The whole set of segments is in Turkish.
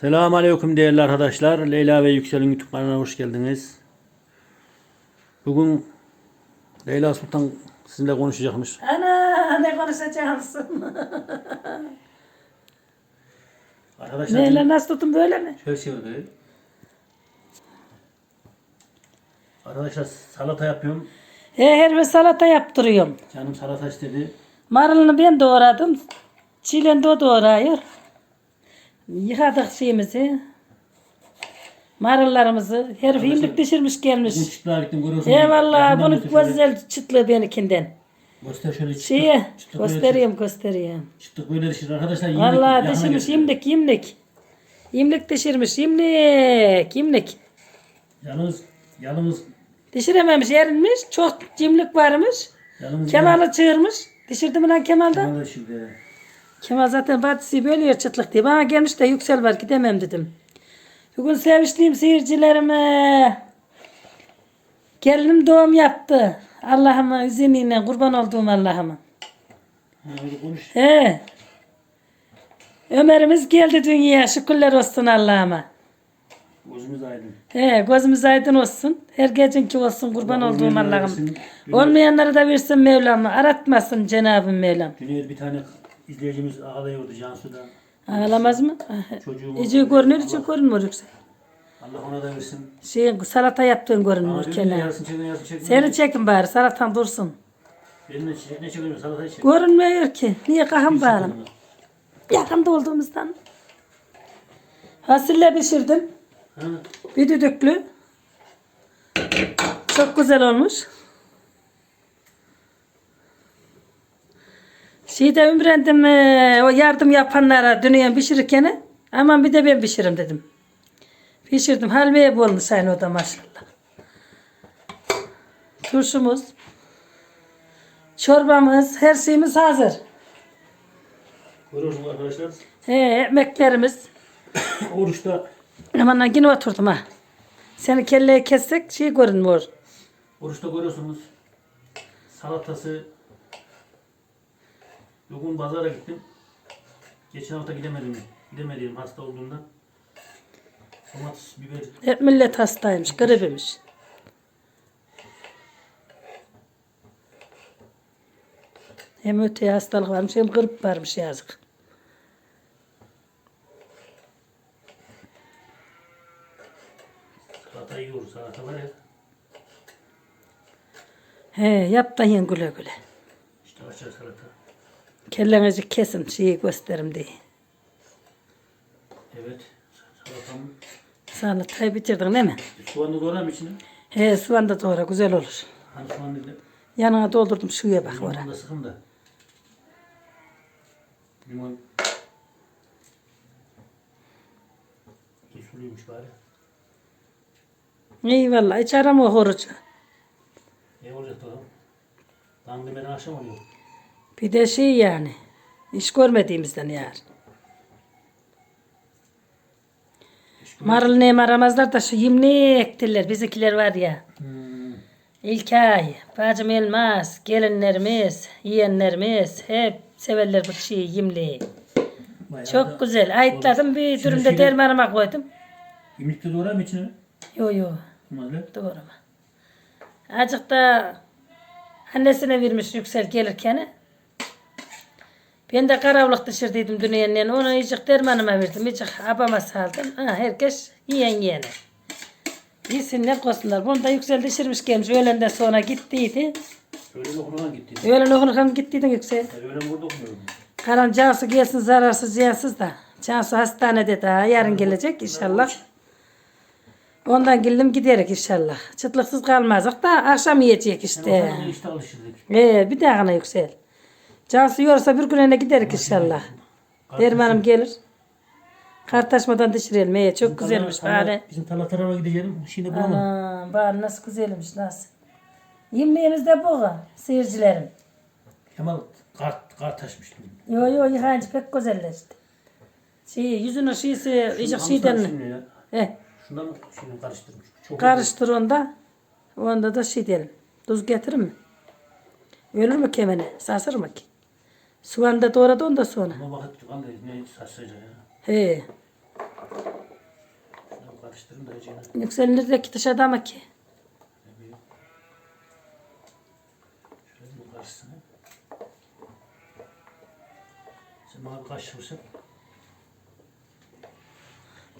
Selamun Aleyküm değerli arkadaşlar. Leyla ve Yüksel'in YouTube kanalına hoş geldiniz. Bugün Leyla Sultan sizinle konuşacakmış. Ana ne konuşacaksın? Arkadaşlar Neyle nasıl tutun böyle mi? şöyle çevirdi. Arkadaşlar salata yapıyorum. He, her bir salata yaptırıyorum. Canım salata istedi. Marulunu ben doğradım. Çilen de o doğrayıyor. Yıkadık şeyimizi. Marullarımızı. Her filmlik pişirmiş gelmiş. Çıtlığa gittim görüyorsun. Eyvallah bunu şöyle. güzel çıtlığı benimkinden. Göster şöyle çıtlık. Şeye çıtlık böyle- göstereyim göstereyim. Çıtlık böyle dişir arkadaşlar. yemek Vallahi yakına dişirmiş getiriyor. yimlik yimlik. Yimlik dişirmiş yimlik yimlik. Yalnız yalnız Dişirememiş erinmiş. Çok cimlik varmış. yalnız Kemal'ı çığırmış. Dişirdi mi lan Kemal'da? Kemal şimdi. Kemal zaten batisi bölüyor çıtlık diye. Bana gelmiş de yüksel var gidemem dedim. Bugün seviştiğim seyircilerime gelinim doğum yaptı. Allah'ıma izniyle kurban olduğum Allah'ıma. He. Ömer'imiz geldi dünyaya şükürler olsun Allah'ıma. Gözümüz aydın. He, gözümüz aydın olsun. Her gecinki olsun kurban Allah olduğum Allah'ım. Olmayanlara da versin Mevlam. Aratmasın Cenab-ı Mevlam. Dünyada bir tane izleyicimiz ağlıyordu Cansu'da. Ağlamaz mı? Çocuğum İyice görünür, için görünmüyor yüksek. Allah ona da versin. Şey, salata yaptığın Ama görünmüyor dedim ya çekin yarısın çekin. Seni çekin bari, salatan dursun. Benimle çek, ne çekiyorum salatayı çek. Görünmüyor ki. Niye kahım bağırım? Yakında olduğumuzdan. Fasulye pişirdim. Ha, Bir düdüklü. Çok güzel olmuş. Şeyde ümrendim eee, o yardım yapanlara dünüyen pişirirken aman bir de ben pişiririm dedim. Pişirdim. Halveye olmuş aynı o da maşallah. Turşumuz. Çorbamız, her şeyimiz hazır. görüyorsunuz arkadaşlar. He, ekmeklerimiz. Oruçta, Aman lan yine oturdum ha. Seni kelleye kessek şey görünmüyor. oruçta görüyorsunuz. Salatası. Bugün pazara gittim. Geçen hafta gidemedim. Gidemedim hasta olduğumdan. Domates, biber, Hep millet hastaymış, gripmiş. Hem öteye hastalık varmış hem grip varmış yazık. salata yiyoruz. Salata var ya. He yap da yiyin güle güle. İşte açar salata. Kellenizi kesin şeyi gösterim diye. Evet. Salatamı. Salatayı bitirdin değil mi? Soğanı doğrar içine? He soğan da doğra güzel olur. Hani soğan dedi. Yanına doldurdum şuya bak ora. Limonu da sıkın da. Limon. İyi suluymuş bari. İyi vallahi hiç arama horucu. Ne olacak bakalım. Tam demeden akşam oluyor. Bir de şey yani. iş görmediğimizden yani. Marul neyim aramazlar da şu yimli ektiler. Bizimkiler var ya. Hmm. İlkay, bacım Elmas, gelinlerimiz, yeğenlerimiz hep severler bu şeyi yimli. Bayağı Çok da- güzel. Ayıtladım bir Şimdi dürümde şimdi- dermanıma koydum. İmlikte doğrar mı içine? Yo yo Mahalle. doğru mu? Azıcık da annesine vermiş yüksel gelirken. Ben de karavlık dışırdıydım dünyanın. Onu icik dermanıma verdim. icik abama saldım. Ha, herkes yiyen yiyene. Yesinler koysunlar. Bunu da yüksel dışırmış gelmiş. Öğlenden sonra gittiydi. Öyle mi okunan gitti? Öğlen okunurken gittiydin yüksel. Ben öyle mi burada okumuyorum? Karan Cansu gelsin zararsız ziyansız da. Cansu hastanede daha yarın gelecek inşallah. Ondan geldim giderek inşallah. Çıtlıksız kalmazdık da akşam yiyecek işte. Sen işte alışırdık. Ee, bir daha yüksel. Cansu yorsa bir gününe giderek inşallah. Dermanım gelir. Kartaşmadan dişirelim. Ee, çok güzelmiş bari. Bizim tarla tarafa gideceğim. Şimdi bulamam. Anam bari nasıl güzelmiş nasıl. Yemeğimiz de bu seyircilerim. Kemal kart, kart taşmış. Yo yo yıkayınca pek güzelleşti. Şey, yüzünün şeysi, icik şeyden mi? Şimdi ya. Heh, Şundan mı şimdi karıştırmış? Çok karıştır onda. Onda da şey diyelim. Tuz getirir mi? Ölür mü kemene? Sasır mı ki? Soğan da doğradı ondan sonra. Ama bakın ne saçsayca ya. He. Karıştırın da acıyla. Yükselinir'deki dışarıda ama ki. Ne bileyim. Şöyle bir karışsın. Sen bana bir kaşık vursan.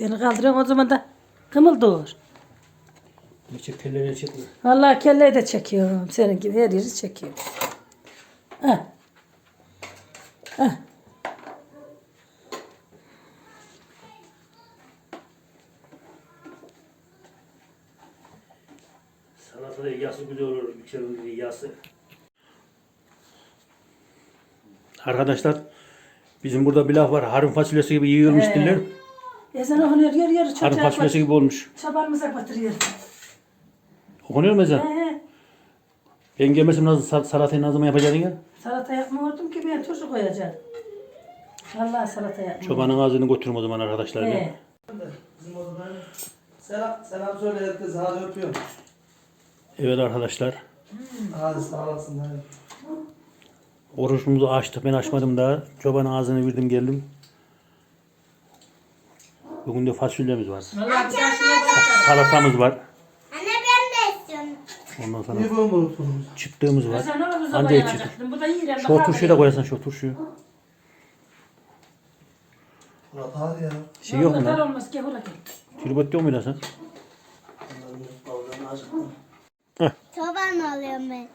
Beni kaldırıyorsun o zaman da kımıl doğur. Bir çek kellerini çekme. Vallahi kelleyi de çekiyorum. Senin gibi her yeri çekiyorum. Heh. Heh. Salatada yası güzel olur. Dediği yası. Arkadaşlar bizim burada bir laf var. Harun fasulyesi gibi yiyormuş He. diller. Ezan okunuyor, yer yer Harun fasulyesi gibi olmuş. Çobanımıza batırıyor. Okunuyor mu ezan? He. Ben gelmesem nasıl sal- salatayı ne zaman yapacaksın ya? Salata yapmıyordum ki ben turşu koyacağım. Vallahi salata yapmıyorum. Çobanın ağzını götürüm o zaman arkadaşlar. He. Bizim odadan selam, selam söyle herkese hadi öpüyorum. Evet arkadaşlar. Hadi sağ olasın hadi. Oruçumuzu açtık. Ben açmadım daha. Çobanın ağzını verdim geldim. Bugün de fasulyemiz var. Vallahi bir. Salatamız var. Anne ben de istiyorum. Ondan sonra Niye böyle unuttunuz? çıktığımız var. Ezan olur Anca zaman içecek. yanacaktım. Bu da yiyeceğim. Şu turşuyu da koyarsan şu turşuyu. Murat hadi ya. Şey yok mu lan? olmaz ki hula gel. Tribot yok mu lan sen? Acıktım. Çoban oluyorum ben.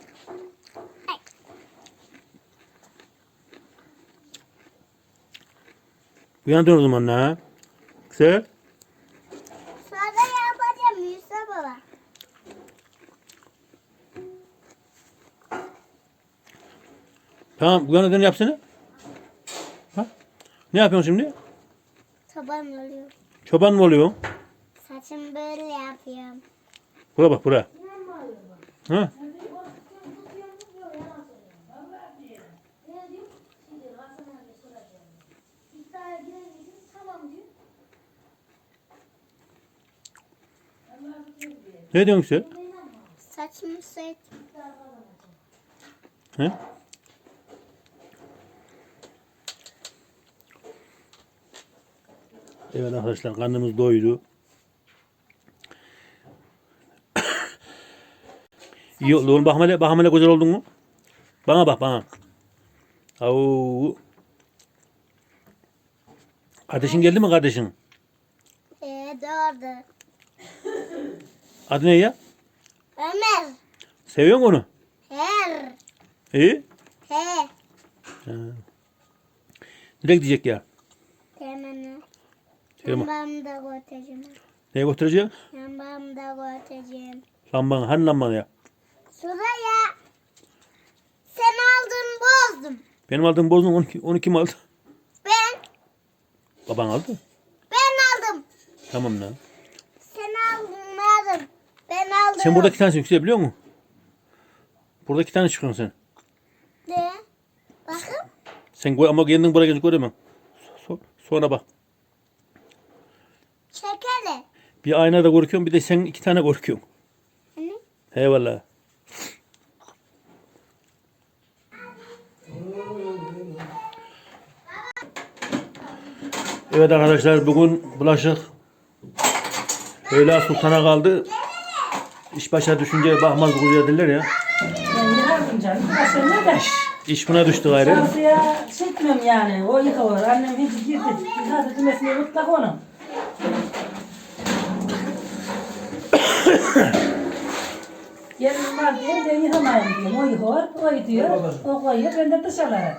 Uyandın o zaman ha. Güzel. Tamam uyandın yapsana. Ha? Ne yapıyorsun şimdi? Çoban oluyorum. Çoban mı oluyor? Saçımı böyle yapıyorum. Bura bak bura. Ha? Ne diyorsun sen? Saçımı süt. He? Evet arkadaşlar karnımız doydu. İyi oldu oğlum. Bak hele, bak hele güzel oldun mu? Bana bak bana. Au. Kardeşin geldi mi kardeşin? Ee, doğru. Adı ne ya? Ömer. Seviyor musun onu? Her. İyi. He. Nereye gidecek ya? Lambamı da götüreceğim. Neye götürecek? Lambamı da götüreceğim. Lamban. Hani lamban ya? Şuraya. Sen aldın bozdum. Benim aldığım bozdun onu, onu kim aldı? Ben. Baban aldı. Ben aldım. Tamam lan. Sen aldın aldım. Ben aldım. Sen burada iki tanesi biliyor musun? Burada iki tane çıkıyorsun sen. Ne? Bakın. Sen koy ama kendin buraya gelince göremem. So- sonra bak. Bir aynada korkuyorsun bir de sen iki tane korkuyorsun. Hani? Eyvallah. Evet arkadaşlar bugün bulaşık Öyle sultana kaldı. İş başa düşünce bakmaz kuzuya derler ya. Ben yıkardım canım. Burası ne de? İş buna düştü gayrı. Şansı çekmiyorum yani. O yıkıyor. Annem hiç girdi. Yıkadı kümesine mutlak onu. Gelinim var diye ben yıkamayayım diyorum. O yıkıyor, o gidiyor, o koyuyor, ben de dışarılara.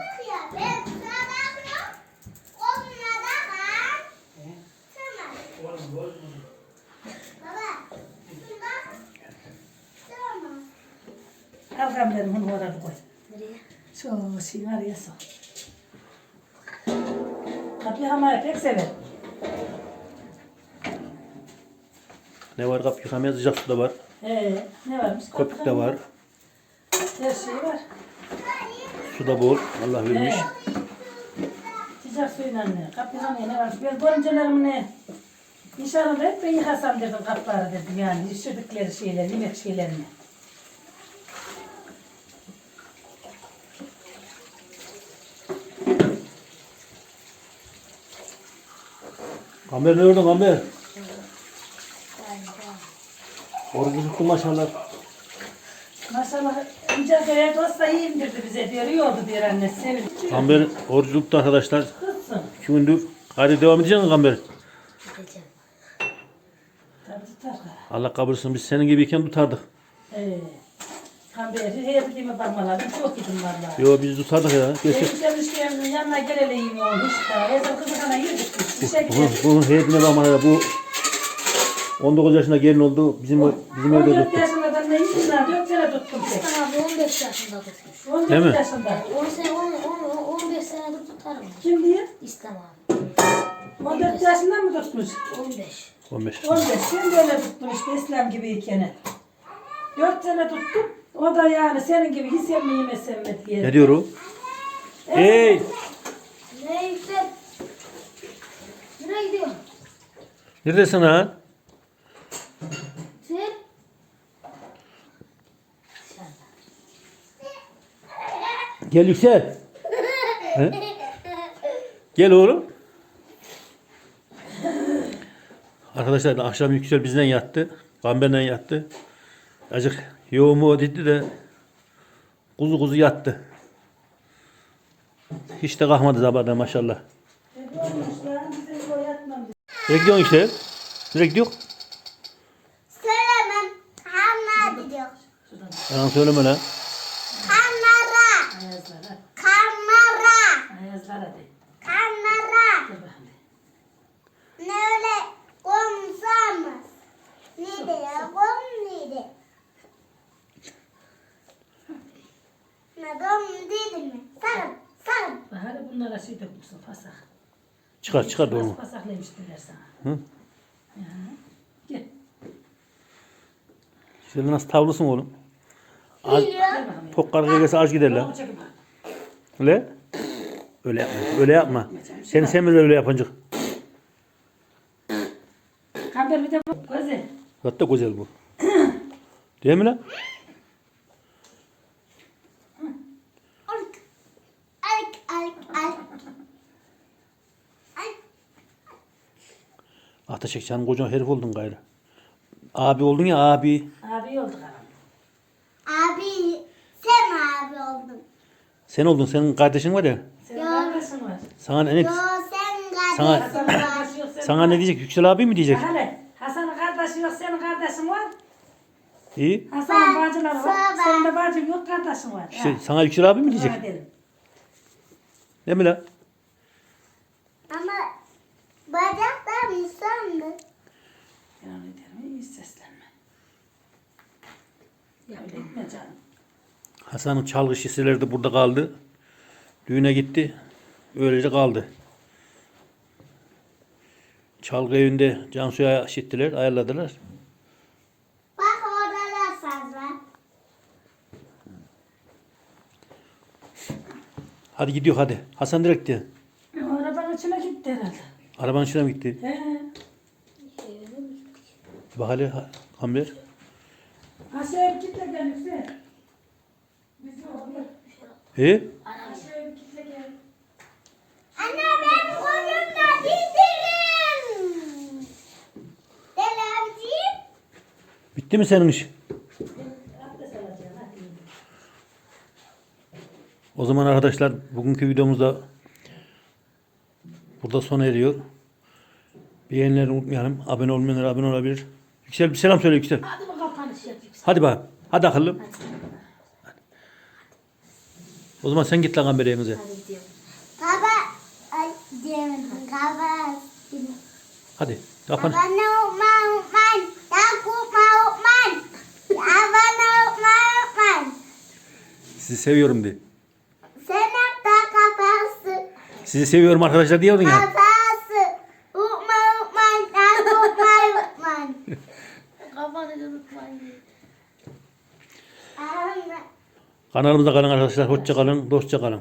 Al kamlerim onu orada koy. Şu şeyin araya sok. Kapıyı yıkamayı pek sever. Ne var kapı yıkamaya sıcak su da var. Ee, ne varmış? Köpük de var. Her şey var. Su da bol. Allah vermiş. Evet. Sıcak suyla ne? Kapı yıkamaya ne varmış? Ben görümcelerimi ne? İnşallah hep ben yıkasam dedim kapları dedim yani. Pişirdikleri şeyler, yemek şeylerini. Kamer ne gördün Kamer? Tuttu maşallah. Maşallah ince köye dosta iyi indirdi bize diyor. İyi oldu diyor annesi. Sevin. Gamber orucu tuttu arkadaşlar. Kızsın. İki gündür. Hadi devam edeceksin Gamber. Tabii tutar. Allah kabul etsin. Biz senin gibiyken tutardık. Ee, Kamberi her dediğime bakmalardım. Çok yedim valla. Yo biz tutardık ya. Gerçek. Benim demişken yanına geleleyim oğlum işte. Ezan kızı kana yedik. Bir şey gidelim. bunun heyetine bakmalar. Bu 19 yaşında gelin oldu. Bizim bizim evde 14 tuttu. yaşında da ne yiyeyim lan? 4 sene tuttum tek. Abi 15 yaşında tutmuş. 14 Değil mi? yaşında. 10 sene, 10, 10, 15 senedir tutarım. Kim diye? İslam abi. 14 yaşında mı tutmuş? 15. 15. 15. Ben de öyle tuttum işte İslam gibiyken. 4 sene tuttum. O da yani senin gibi hiç yeme yemesem mi diye. Ne diyor o? Hey! Ne yüksel? Nereye gidiyorsun? Neredesin ha? Gel yüksel. He? Gel oğlum. Arkadaşlar akşam yüksel bizden yattı. Gamberden yattı. Acık yoğumu dedi de kuzu kuzu yattı. Hiç de kalkmadı sabahdan maşallah. Ne gidiyorsun işte? Nereye gidiyor? Söylemem. Kamera gidiyor. Yalan söyleme lan. Kamera. Ayazlara. Kamera. Ayazlara de. Kamera. Dur bakayım. Ne öyle komsamız. Ne diyor? Kom neydi? Ne kom dedi mi? Sarım. Sarım. Bak Hadi bunlara şey dökmüşsün fasak. Çıkar çıkar doğru. Fasaklıymış dediler sana. Hı? Ya. Gel. Şöyle nasıl tavlısın oğlum? Az, tok kargaya gelse az gider lan. Oğlum çekil bak. Öyle? Öyle yapma. Öyle yapma. Seni sevmez öyle yapınca. Kamber bir de bu. Gözü. Hatta güzel bu. Değil mi lan? Ateş canım kocaman herif oldun gayrı. Abi oldun ya abi. Abi iyi oldu karam. Abi sen abi oldun. Sen oldun. Senin kardeşin var ya. Senin kardeşin var. Sana ne, Yo sen Sana- kardeşin var. sana ne diyecek? Yüksel abi mi diyecek? Hele. Hasan'ın kardeşi yok senin kardeşin var. İyi. Hasan'ın Ben- bacıları var. Baba. Senin de bacın yok kardeşin var. İşte sana Yüksel abi mi diyecek? Değil mi lan? Ama bacaklar insandı. Yani derim iyi seslenme. Ya öyle gitme canım. Hasan'ın çalgı şişeleri de burada kaldı. Düğüne gitti. Öylece kaldı. Çalgı evinde Cansu'ya şittiler, ayarladılar. Bak orada da saz var. Hadi gidiyor hadi. Hasan direkt diyor. O arabanın içine gitti herhalde. Arabanın içine mi gitti? He. Ha- Kamber. Aşağıya bir kitle gel yüksel. Biz yok. He? Aşağıya bir kitle gel. Anne ben giderim. Delemciğim. Bitti mi senin iş? O zaman arkadaşlar bugünkü videomuz da burada sona eriyor. Beğenileri unutmayalım. Abone olmayanlar abone olabilir. Yüksel bir selam söyle Yüksel. Hadi yap yüksel. Hadi bak. Hadi akıllım. O zaman sen git lan Kamber evinize. Hadi gidiyorum. Baba. Ay diyemedim. Baba. Hadi. Kapan. Baba ne ukman ukman. Ya kupma ukman. Ya bana ukman ukman. Sizi seviyorum de. Sen hep de kafası. Sizi seviyorum arkadaşlar diyordun ya. Kafası. Kanalımıza kalın arkadaşlar. Hoşça kalın. Dostça kalın.